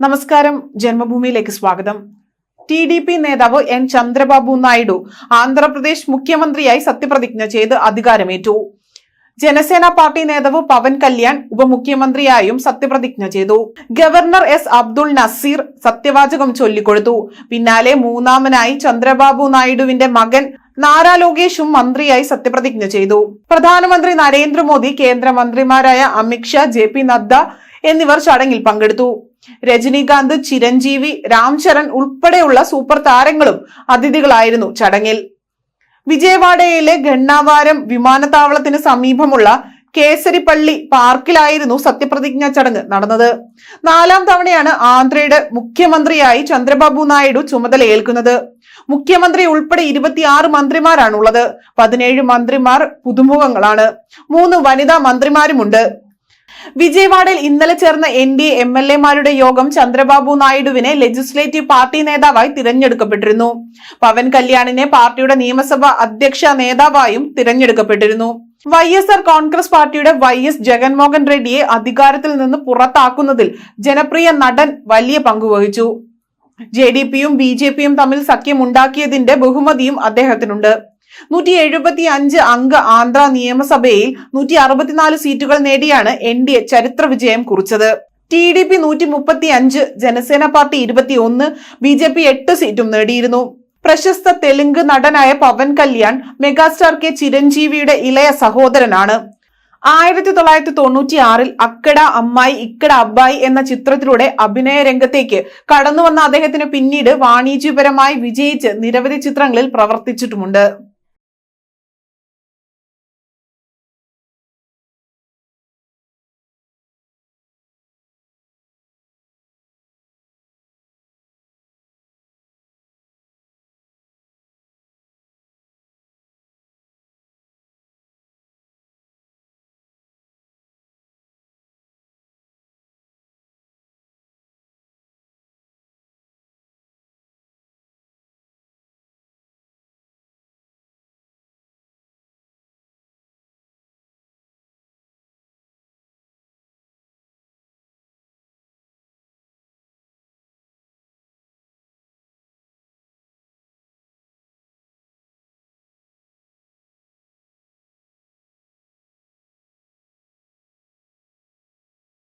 നമസ്കാരം. ജന്മഭൂമിയിലേക്ക് സ്വാഗതം. ടി ഡി പി നേതാവ് എൻ ചന്ദ്രബാബു നായിഡു ആന്ധ്രാപ്രദേശ് മുഖ്യമന്ത്രിയായി സത്യപ്രതിജ്ഞ ചെയ്ത് അധികാരമേറ്റു. ജനസേന പാർട്ടി നേതാവ് പവൻ കല്യാൺ ഉപമുഖ്യമന്ത്രിയായും സത്യപ്രതിജ്ഞ ചെയ്തു. ഗവർണർ എസ് അബ്ദുൾ നസീർ സത്യവാചകം ചൊല്ലിക്കൊടുത്തു. പിന്നാലെ മൂന്നാമനായി ചന്ദ്രബാബു നായിഡുവിന്റെ മകൻ നാരാ ലോകേഷും മന്ത്രിയായി സത്യപ്രതിജ്ഞ ചെയ്തു. പ്രധാനമന്ത്രി നരേന്ദ്രമോദി കേന്ദ്രമന്ത്രിമാരായ അമിത്ഷാ ജെ പി നദ്ദ എന്നിവർ ചടങ്ങിൽ പങ്കെടുത്തു. രജനീകാന്ത് ചിരഞ്ജീവി രാംചരൺ ഉൾപ്പെടെയുള്ള സൂപ്പർ താരങ്ങളും അതിഥികളായിരുന്നു ചടങ്ങിൽ. വിജയവാഡയിലെ ഗണ്ണാവാരം വിമാനത്താവളത്തിന് സമീപമുള്ള കേസരിപ്പള്ളി പാർക്കിലായിരുന്നു സത്യപ്രതിജ്ഞാ ചടങ്ങ് നടന്നത്. നാലാം തവണയാണ് ആന്ധ്രയുടെ മുഖ്യമന്ത്രിയായി ചന്ദ്രബാബു നായിഡു ചുമതല ഏൽക്കുന്നത്. മുഖ്യമന്ത്രി ഉൾപ്പെടെ ഇരുപത്തിയാറ് മന്ത്രിമാരാണുള്ളത്. പതിനേഴ് മന്ത്രിമാർ പുതുമുഖങ്ങളാണ്. മൂന്ന് വനിതാ മന്ത്രിമാരുമുണ്ട്. വിജയവാഡയിൽ ഇന്നലെ ചേർന്ന എൻ ഡി എം എൽ എമാരുടെ യോഗം ചന്ദ്രബാബു നായിഡുവിനെ ലെജിസ്ലേറ്റീവ് പാർട്ടി നേതാവായി തിരഞ്ഞെടുക്കപ്പെട്ടിരുന്നു. പവൻ കല്യാണിനെ പാർട്ടിയുടെ നിയമസഭാ അധ്യക്ഷ നേതാവായും തിരഞ്ഞെടുക്കപ്പെട്ടിരുന്നു. വൈ എസ് ആർ കോൺഗ്രസ് പാർട്ടിയുടെ വൈ എസ് ജഗൻമോഹൻ റെഡ്ഡിയെ അധികാരത്തിൽ നിന്ന് പുറത്താക്കുന്നതിൽ ജനപ്രിയ നടൻ വലിയ പങ്കുവഹിച്ചു ജെ ഡി പിയും ബി ജെ പിയും തമ്മിൽ സഖ്യമുണ്ടാക്കിയതിന്റെ ബഹുമതിയും അദ്ദേഹത്തിനുണ്ട്. നൂറ്റി എഴുപത്തി അഞ്ച് അംഗ ആന്ധ്ര നിയമസഭയിൽ നൂറ്റി അറുപത്തിനാല് സീറ്റുകൾ നേടിയാണ് എൻ ഡി എ ചരിത്ര വിജയം കുറിച്ചത്. ടി ഡി പി നൂറ്റി മുപ്പത്തി അഞ്ച് ജനസേന പാർട്ടി ഇരുപത്തി ഒന്ന് ബി ജെ പി എട്ട് സീറ്റും നേടിയിരുന്നു. പ്രശസ്ത തെലുങ്ക് നടനായ പവൻ കല്യാൺ മെഗാസ്റ്റാർ കെ ചിരഞ്ജീവിയുടെ ഇളയ സഹോദരനാണ്. ആയിരത്തി തൊള്ളായിരത്തി തൊണ്ണൂറ്റി ആറിൽ അക്കട അമ്മായി ഇക്കട അബ്ബായി എന്ന ചിത്രത്തിലൂടെ അഭിനയ രംഗത്തേക്ക് കടന്നു വന്ന അദ്ദേഹത്തിന് പിന്നീട് വാണിജ്യപരമായി വിജയിച്ച് നിരവധി ചിത്രങ്ങളിൽ പ്രവർത്തിച്ചിട്ടുമുണ്ട്.